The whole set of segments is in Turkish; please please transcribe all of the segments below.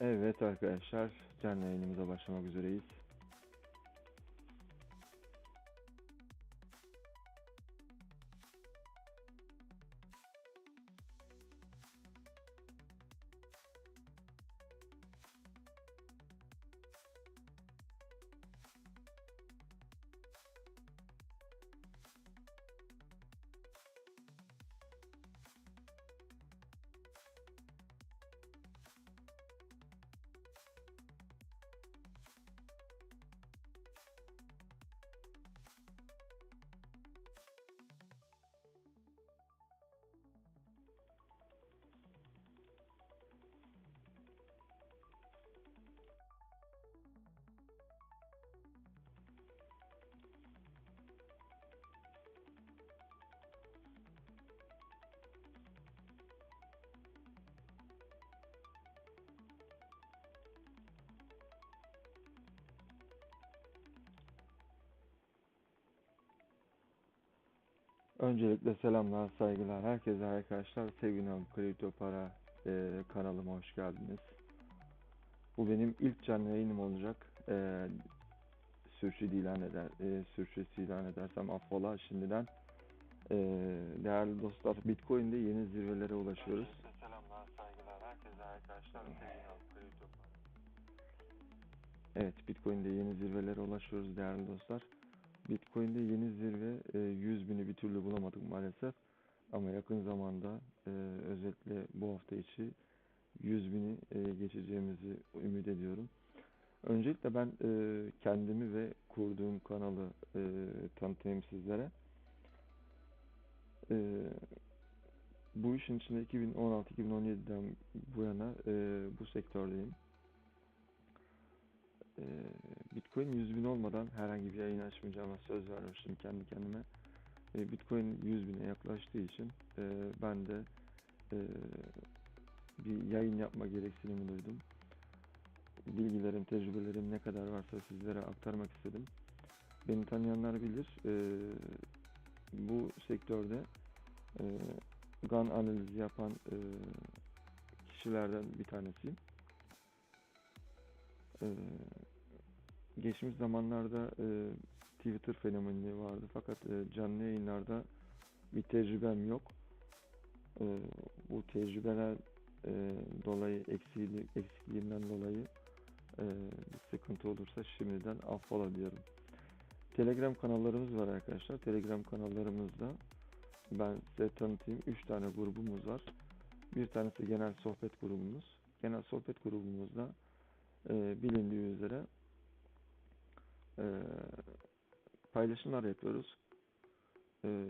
Evet arkadaşlar, canlı yayınımıza başlamak üzereyiz. Öncelikle selamlar, saygılar. Herkese arkadaşlar, Sevgili Kripto Para e, kanalıma hoş geldiniz. Bu benim ilk canlı yayınım olacak. E, sürçülisan eder, e, sürçülisan edersem affola şimdiden. E, değerli dostlar, Bitcoin'de yeni zirvelere ulaşıyoruz. Öncelikle selamlar, saygılar. Herkese arkadaşlar sevgili kripto para. Evet, Bitcoin'de yeni zirvelere ulaşıyoruz değerli dostlar. Bitcoin'de yeni zirve e, 100 bini bir türlü bulamadık maalesef. Ama yakın zamanda e, özellikle bu hafta içi 100 bini e, geçeceğimizi ümit ediyorum. Öncelikle ben e, kendimi ve kurduğum kanalı e, tanıtayım sizlere. E, bu işin içinde 2016-2017'den bu yana e, bu sektördeyim. Ee, Bitcoin 100 bin olmadan herhangi bir yayın açmayacağıma söz vermiştim kendi kendime. Ee, Bitcoin 100 bine yaklaştığı için e, ben de e, bir yayın yapma gereksinimi duydum. Bilgilerim, tecrübelerim ne kadar varsa sizlere aktarmak istedim. Beni tanıyanlar bilir. e, bu sektörde e, GAN analizi yapan kişilerden bir tanesiyim. Geçmiş zamanlarda e, Twitter fenomeni vardı fakat e, canlı yayınlarda bir tecrübem yok. E, bu tecrübeler e, dolayı eksiği, eksikliğimden dolayı e, bir sıkıntı olursa şimdiden affola diyorum. Telegram kanallarımız var arkadaşlar. Telegram kanallarımızda ben size tanıtayım. 3 tane grubumuz var. Bir tanesi genel sohbet grubumuz. Genel sohbet grubumuzda e, bilindiği üzere e, paylaşımlar yapıyoruz. E,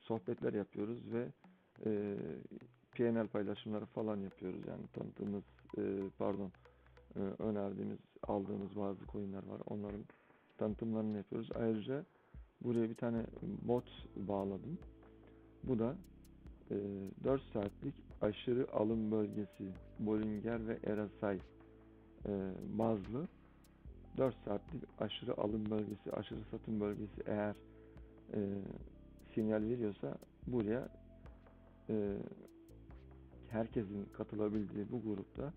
sohbetler yapıyoruz ve e, PNL paylaşımları falan yapıyoruz. Yani tanıdığımız, e, pardon, e, önerdiğimiz, aldığımız bazı coinler var. Onların tanıtımlarını yapıyoruz. Ayrıca buraya bir tane bot bağladım. Bu da e, 4 saatlik aşırı alım bölgesi Bollinger ve RSI e, bazlı 4 saatlik aşırı alım bölgesi, aşırı satım bölgesi eğer e, sinyal veriyorsa buraya e, herkesin katılabildiği bu grupta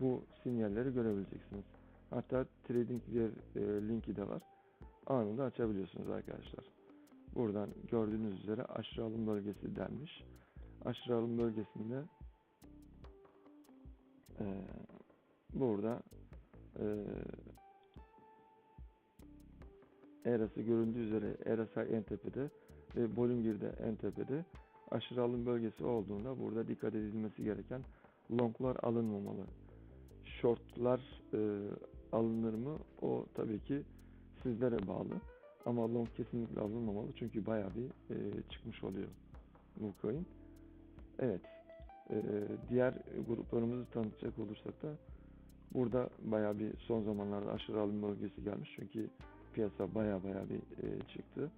bu sinyalleri görebileceksiniz. Hatta trading bir e, linki de var. Anında açabiliyorsunuz arkadaşlar. Buradan gördüğünüz üzere aşırı alım bölgesi denmiş. Aşırı alım bölgesinde e, burada e, Eras'ı göründüğü üzere Eras'a en tepede ve Bollinger'de en tepede aşırı alım bölgesi olduğunda burada dikkat edilmesi gereken longlar alınmamalı. Shortlar e, alınır mı? O tabii ki sizlere bağlı. Ama long kesinlikle alınmamalı çünkü bayağı bir e, çıkmış oluyor bu coin. Evet. E, diğer gruplarımızı tanıtacak olursak da burada bayağı bir son zamanlarda aşırı alım bölgesi gelmiş çünkü piyasa bayağı bayağı bir e, çıktı.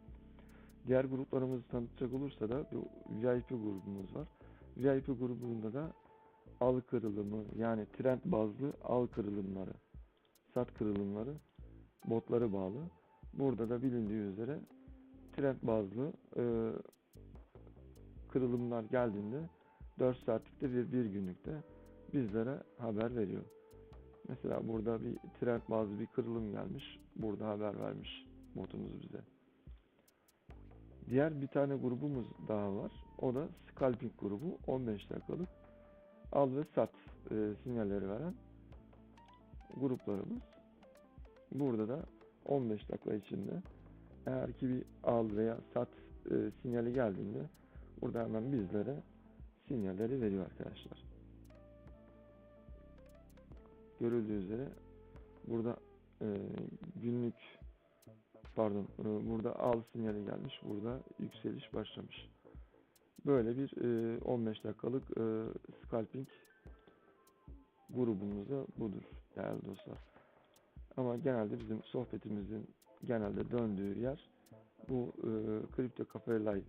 Diğer gruplarımızı tanıtacak olursa da bir VIP grubumuz var. VIP grubunda da al kırılımı yani trend bazlı al kırılımları, sat kırılımları botları bağlı. Burada da bilindiği üzere trend bazlı e, kırılımlar geldiğinde 4 saatlikte ve 1 günlükte bizlere haber veriyor. Mesela burada bir trend bazı bir kırılım gelmiş. Burada haber vermiş botumuz bize. Diğer bir tane grubumuz daha var. O da scalping grubu. 15 dakikalık al ve sat e, sinyalleri veren gruplarımız. Burada da 15 dakika içinde eğer ki bir al veya sat e, sinyali geldiğinde burada hemen bizlere sinyalleri veriyor arkadaşlar. Görüldüğü üzere burada e, günlük pardon e, burada al sinyali gelmiş. Burada yükseliş başlamış. Böyle bir e, 15 dakikalık e, scalping grubumuzda budur değerli dostlar. Ama genelde bizim sohbetimizin genelde döndüğü yer bu e, Kripto Cafe Live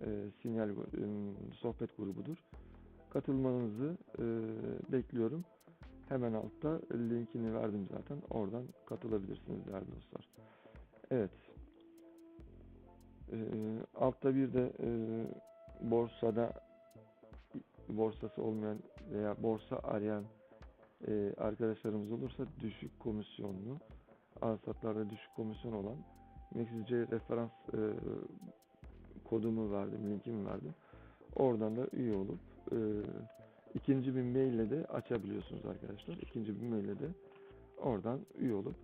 e, sinyal e, sohbet grubudur. Katılmanızı e, bekliyorum. Hemen altta linkini verdim zaten. Oradan katılabilirsiniz değerli dostlar. Evet. E, altta bir de e, borsada borsası olmayan veya borsa arayan e, arkadaşlarımız olursa düşük komisyonlu alsatlarda düşük komisyon olan MaxC referans e, kodumu verdim, linkimi verdim. Oradan da üye olup e, ikinci bir maille de açabiliyorsunuz arkadaşlar. İkinci bir maille de oradan üye olup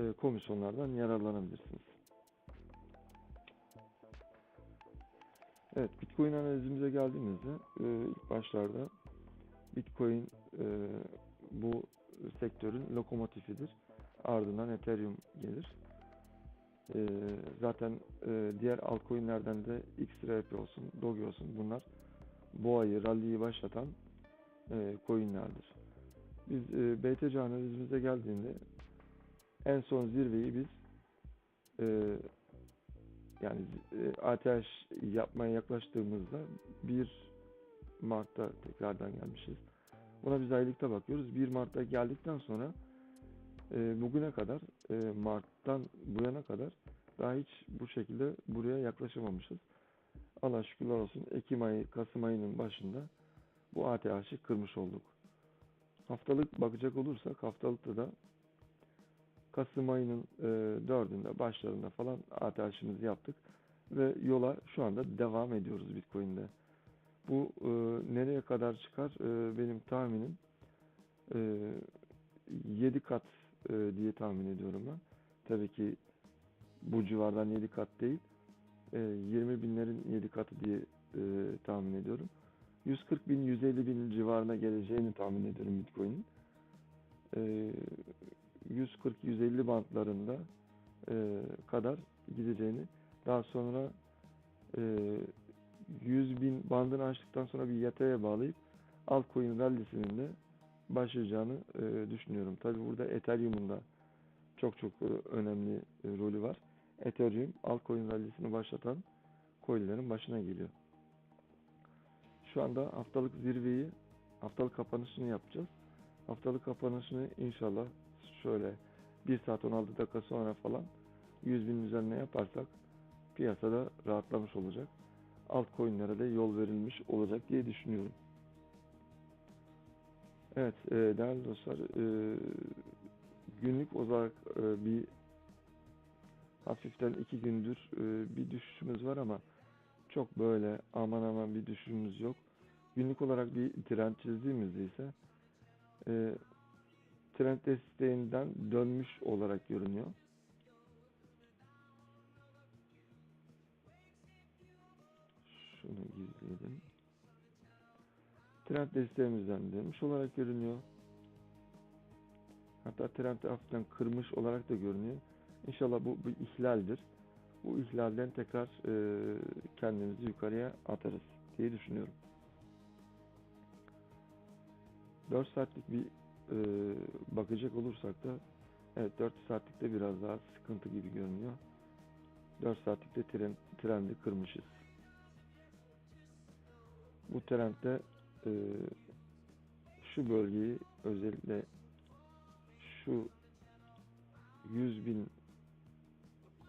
e, komisyonlardan yararlanabilirsiniz. Evet, Bitcoin analizimize geldiğimizde e, ilk başlarda Bitcoin e, bu sektörün lokomotifidir. Ardından Ethereum gelir. E, zaten e, diğer altcoin'lerden de XRP olsun, Doge olsun bunlar boğayı, rally'yi başlatan e, coin'lerdir. Biz e, BTC analizimize geldiğinde en son zirveyi biz e, yani e, ATH yapmaya yaklaştığımızda 1 Mart'ta tekrardan gelmişiz. Buna biz aylıkta bakıyoruz. 1 Mart'ta geldikten sonra e, bugüne kadar e, Mart'tan bu yana kadar daha hiç bu şekilde buraya yaklaşamamışız. Allah şükürler olsun Ekim ayı, Kasım ayının başında bu ATH'ı kırmış olduk. Haftalık bakacak olursak haftalıkta da Kasım ayının e, 4'ünde başlarında falan ATH'ımızı yaptık ve yola şu anda devam ediyoruz Bitcoin'de. Bu e, nereye kadar çıkar e, benim tahminim e, 7 kat e, diye tahmin ediyorum ben. Tabii ki bu civardan 7 kat değil. E, 20 binlerin 7 katı diye e, tahmin ediyorum. 140 bin, 150 bin civarına geleceğini tahmin ediyorum Bitcoin'in. E, 140-150 bantlarında e, kadar gideceğini daha sonra e, 100 bin bandını açtıktan sonra bir yataya bağlayıp altcoin rallisinin de başlayacağını e, düşünüyorum. Tabi burada Ethereum'un da çok çok e, önemli e, rolü var. Ethereum altcoin rallisini başlatan coinlerin başına geliyor. Şu anda haftalık zirveyi, haftalık kapanışını yapacağız. Haftalık kapanışını inşallah şöyle 1 saat 16 dakika sonra falan 100 bin üzerine yaparsak piyasada rahatlamış olacak. Altcoin'lere de yol verilmiş olacak diye düşünüyorum. Evet e, değerli dostlar e, günlük olarak e, bir hafiften iki gündür e, bir düşüşümüz var ama çok böyle aman aman bir düşüşümüz yok. Günlük olarak bir trend çizdiğimizde ise e, trend desteğinden dönmüş olarak görünüyor. Şunu gizleyelim. Trend desteğimizden dönmüş olarak görünüyor. Hatta trend hafiften kırmış olarak da görünüyor. İnşallah bu bir ihlaldir. Bu ihlalden tekrar e, kendimizi yukarıya atarız diye düşünüyorum. 4 saatlik bir e, bakacak olursak da evet 4 saatlikte biraz daha sıkıntı gibi görünüyor. 4 saatlikte tren, trendi kırmışız. Bu trendde e, şu bölgeyi özellikle şu 100 bin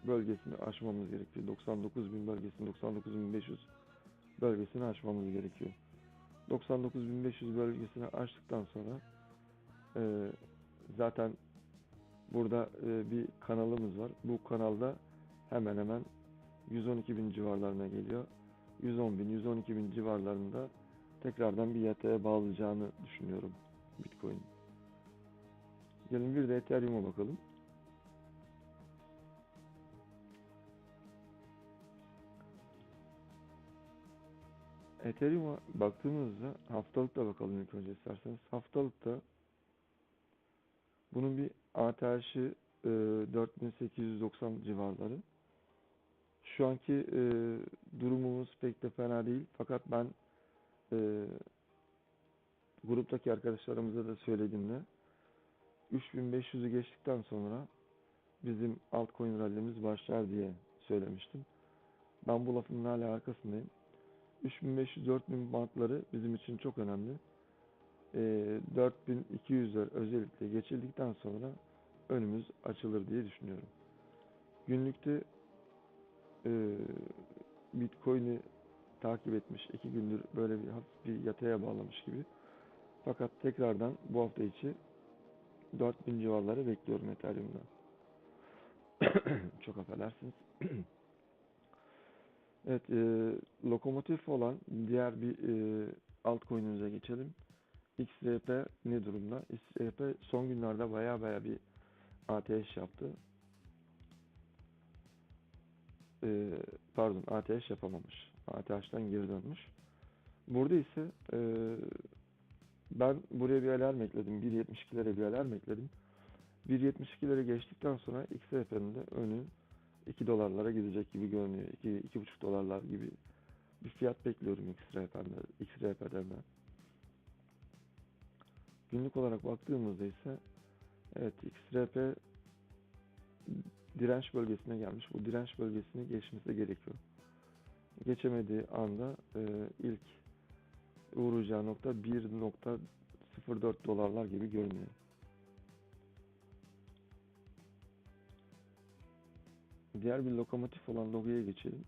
bölgesini aşmamız gerekiyor. 99 bin bölgesini, 99.500 bölgesini aşmamız gerekiyor. 99.500 bölgesini aştıktan sonra e, zaten burada e, bir kanalımız var. Bu kanalda hemen hemen 112.000 civarlarına geliyor. 110.000, 112.000 civarlarında tekrardan bir yataya bağlayacağını düşünüyorum Bitcoin. Gelin bir de Ethereum'a bakalım. Ethereum'a baktığımızda haftalıkta bakalım ilk önce isterseniz. Haftalıkta bunun bir ATH'i e, 4890 civarları. Şu anki e, durumumuz pek de fena değil. Fakat ben e, gruptaki arkadaşlarımıza da söylediğimde 3500'ü geçtikten sonra bizim altcoin rallimiz başlar diye söylemiştim. Ben bu lafın hala arkasındayım. 3500-4000 bantları bizim için çok önemli. E, 4200'ler özellikle geçildikten sonra önümüz açılır diye düşünüyorum. Günlükte e, Bitcoin'i takip etmiş, iki gündür böyle bir hafif bir yataya bağlamış gibi. Fakat tekrardan bu hafta içi 4000 civarları bekliyorum Ethereum'dan. Çok affedersiniz. evet, e, lokomotif olan diğer bir e, altcoin'imize geçelim. XRP ne durumda? XRP son günlerde baya baya bir ATH yaptı. E, pardon, ATH yapamamış. ATH'dan geri dönmüş. Burada ise e, ben buraya bir alarm ekledim. 1.72'lere bir alarm ekledim. 1.72'lere geçtikten sonra XRP'nin de önü 2 dolarlara gidecek gibi görünüyor. 2 2,5 dolarlar gibi bir fiyat bekliyorum XRP'den. XRP'den ben. Günlük olarak baktığımızda ise evet XRP direnç bölgesine gelmiş. Bu direnç bölgesini geçmesi gerekiyor. Geçemediği anda e, ilk uğrayacağı nokta 1.04 dolarlar gibi görünüyor. Diğer bir lokomotif olan Doge'ye geçelim.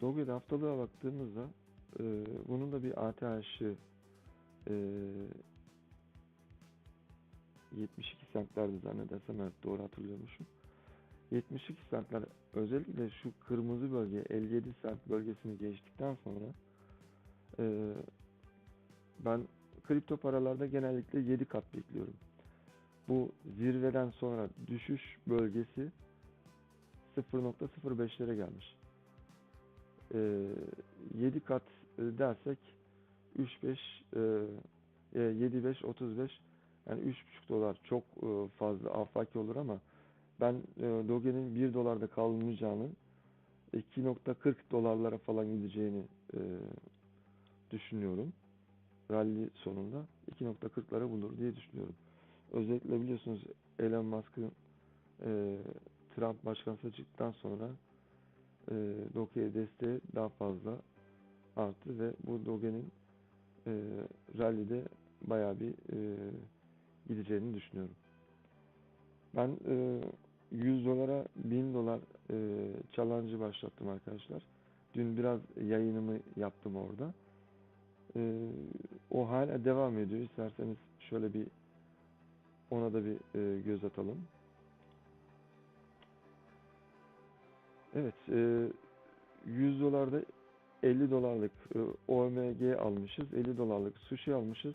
Doge'de haftalığa baktığımızda e, bunun da bir ATH'ı e, 72 centlerdi zannedersem evet doğru hatırlıyormuşum. 72 centler özellikle şu kırmızı bölge 57 cent bölgesini geçtikten sonra e, ben kripto paralarda genellikle 7 kat bekliyorum. Bu zirveden sonra düşüş bölgesi 0.05'lere gelmiş. E, 7 kat e, dersek 3-5 e, 7-5 35 yani 3,5 dolar çok e, fazla afaki olur ama ben e, Doge'nin 1 dolarda kalmayacağını 2.40 dolarlara falan gideceğini e, düşünüyorum. Rally sonunda 2.40'lara bulur diye düşünüyorum. Özellikle biliyorsunuz Elon Musk'ın e, Trump başkan seçildikten sonra e, Doge'ye desteği daha fazla arttı ve bu Doge'nin e, rally'de bayağı bir e, gideceğini düşünüyorum. Ben e, 100 dolara 1000 dolar e, challenge'ı başlattım arkadaşlar. Dün biraz yayınımı yaptım orada. E, o hala devam ediyor. İsterseniz şöyle bir ona da bir e, göz atalım. Evet, e, 100 dolarda 50 dolarlık e, OMG almışız. 50 dolarlık sushi almışız.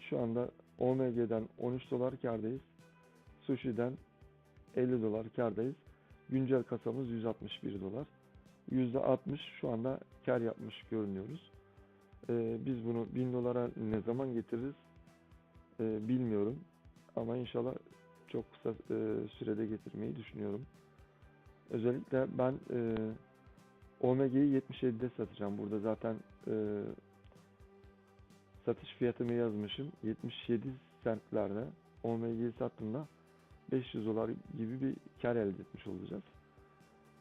Şu anda OMG'den 13 dolar kardayız. Sushi'den 50 dolar kardayız. Güncel kasamız 161 dolar. %60 şu anda kar yapmış görünüyoruz. Ee, biz bunu 1000 dolara ne zaman getiririz ee, bilmiyorum. Ama inşallah çok kısa e, sürede getirmeyi düşünüyorum. Özellikle ben e, OMG'yi 77'de satacağım. Burada zaten e, satış fiyatımı yazmışım. 77 centlerde OMG'yi sattığımda 500 dolar gibi bir kar elde etmiş olacağız.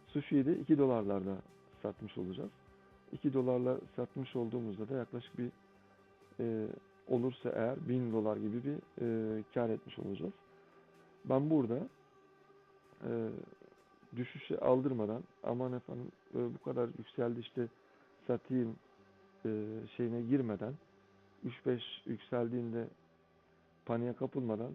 Sushi'yi de 2 dolarlarda satmış olacağız. 2 dolarla satmış olduğumuzda da yaklaşık bir e, olursa eğer 1000 dolar gibi bir e, kar etmiş olacağız. Ben burada e, düşüşe aldırmadan aman efendim e, bu kadar yükseldi işte satayım e, şeyine girmeden 3-5 yükseldiğinde paniğe kapılmadan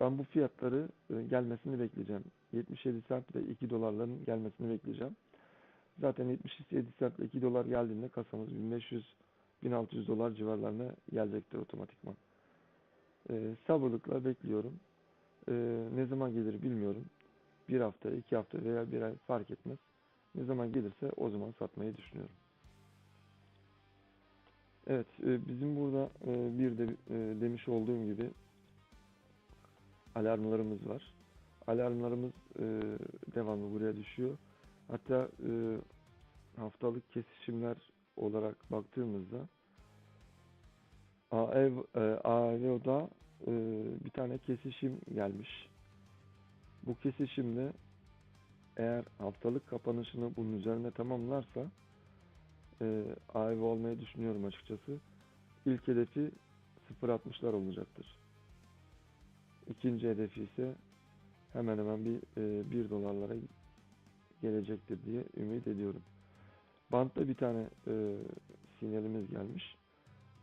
ben bu fiyatları e, gelmesini bekleyeceğim. 77 cent ve 2 dolarların gelmesini bekleyeceğim. Zaten 77 cent ve 2 dolar geldiğinde kasamız 1500-1600 dolar civarlarına gelecektir otomatikman. E, sabırlıkla bekliyorum. E, ne zaman gelir bilmiyorum. Bir hafta, iki hafta veya bir ay fark etmez. Ne zaman gelirse o zaman satmayı düşünüyorum. Evet, e, bizim burada e, bir de e, demiş olduğum gibi alarmlarımız var. Alarmlarımız devamlı buraya düşüyor. Hatta e, haftalık kesişimler olarak baktığımızda AEV, e, AEV'da e, bir tane kesişim gelmiş. Bu kesişimde eğer haftalık kapanışını bunun üzerine tamamlarsa e, AEV olmayı düşünüyorum açıkçası. İlk hedefi 0.60'lar olacaktır. İkinci hedefi ise hemen hemen bir e, 1 dolarlara gelecektir diye ümit ediyorum. Bantta bir tane e, sinyalimiz gelmiş.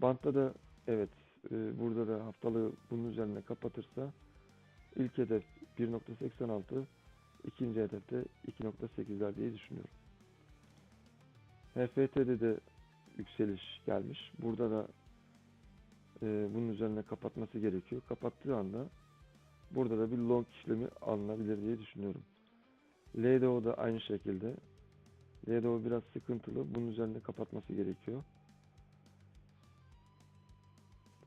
Bantta da evet e, burada da haftalığı bunun üzerine kapatırsa ilk hedef 1.86 ikinci hedefte 2.8'ler diye düşünüyorum. HFT'de de yükseliş gelmiş. Burada da e, bunun üzerine kapatması gerekiyor. Kapattığı anda burada da bir long işlemi alınabilir diye düşünüyorum. LDO da aynı şekilde. LDO biraz sıkıntılı. Bunun üzerine kapatması gerekiyor.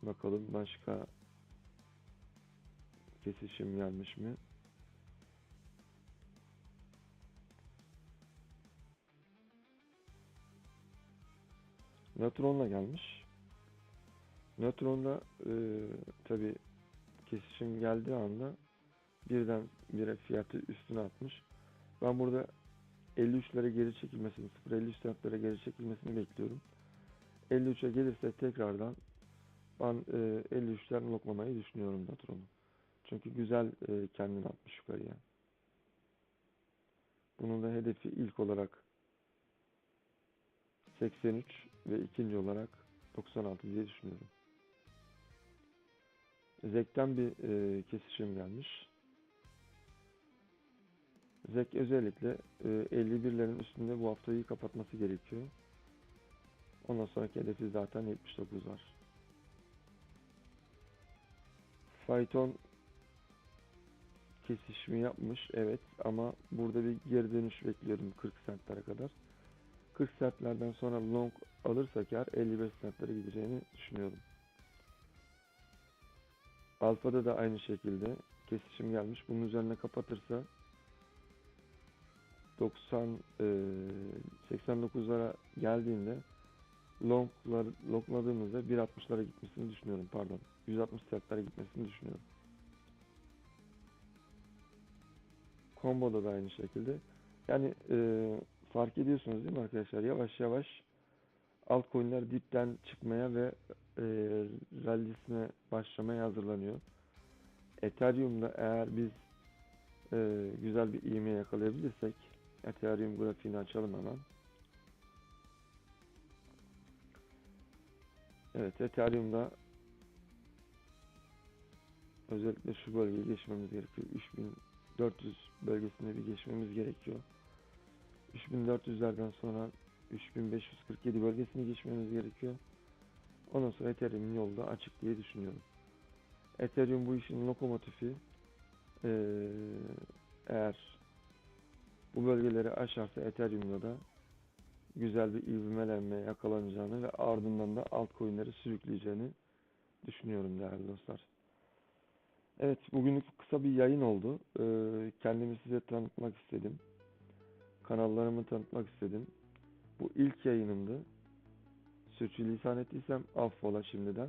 Bakalım başka kesişim gelmiş mi? Nötronla gelmiş. Nötronda e, tabi kesişim geldiği anda birden bire fiyatı üstüne atmış. Ben burada 53'lere geri çekilmesini, 0.53 centlere geri çekilmesini bekliyorum. 53'e gelirse tekrardan ben e, 53'ler loklamayı düşünüyorum Natron'u. Çünkü güzel e, kendini atmış yukarıya. Bunun da hedefi ilk olarak 83 ve ikinci olarak 96 diye düşünüyorum. Zek'ten bir e, kesişim gelmiş. Zek özellikle e, 51'lerin üstünde bu haftayı kapatması gerekiyor. Ondan sonraki hedefi zaten 79 var. Fayton kesişimi yapmış evet ama burada bir geri dönüş bekliyorum 40 centlere kadar. 40 centlerden sonra long alırsak eğer 55 centlere gideceğini düşünüyorum. Alfa'da da aynı şekilde kesişim gelmiş. Bunun üzerine kapatırsa 90 e, 89'lara geldiğinde longlar longladığımızda 1.60'lara gitmesini düşünüyorum pardon. 160 centlere gitmesini düşünüyorum. Combo'da da aynı şekilde. Yani e, fark ediyorsunuz değil mi arkadaşlar? Yavaş yavaş altcoin'ler dipten çıkmaya ve e, rallisine başlamaya hazırlanıyor. Ethereum'da eğer biz e, güzel bir ivme yakalayabilirsek Ethereum grafiğini açalım hemen. Evet Ethereum'da özellikle şu bölgeyi geçmemiz gerekiyor. 3400 bölgesinde bir geçmemiz gerekiyor. 3400'lerden sonra 3547 bölgesini geçmemiz gerekiyor. Ondan sonra Ethereum'un yolu da açık diye düşünüyorum. Ethereum bu işin lokomotifi. Ee, eğer bu bölgeleri aşarsa Ethereum'da da güzel bir ivmelenme yakalanacağını ve ardından da altcoin'leri sürükleyeceğini düşünüyorum değerli dostlar. Evet bugünlük kısa bir yayın oldu. Ee, kendimi size tanıtmak istedim. Kanallarımı tanıtmak istedim. Bu ilk yayınımdı. Sürçülisan ettiysem affola şimdiden.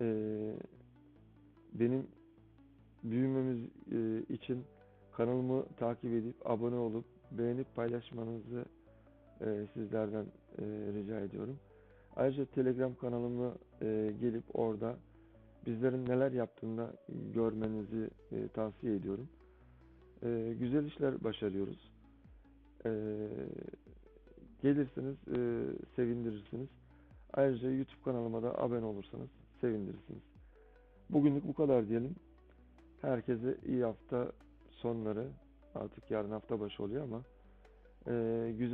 Ee, benim büyümemiz e, için kanalımı takip edip abone olup beğenip paylaşmanızı e, sizlerden e, rica ediyorum. Ayrıca Telegram kanalımı e, gelip orada bizlerin neler yaptığını görmenizi e, tavsiye ediyorum. e, güzel işler başarıyoruz. E, gelirsiniz, e, sevindirirsiniz. Ayrıca YouTube kanalıma da abone olursanız sevindirirsiniz. Bugünlük bu kadar diyelim. Herkese iyi hafta sonları. Artık yarın hafta başı oluyor ama e, güzel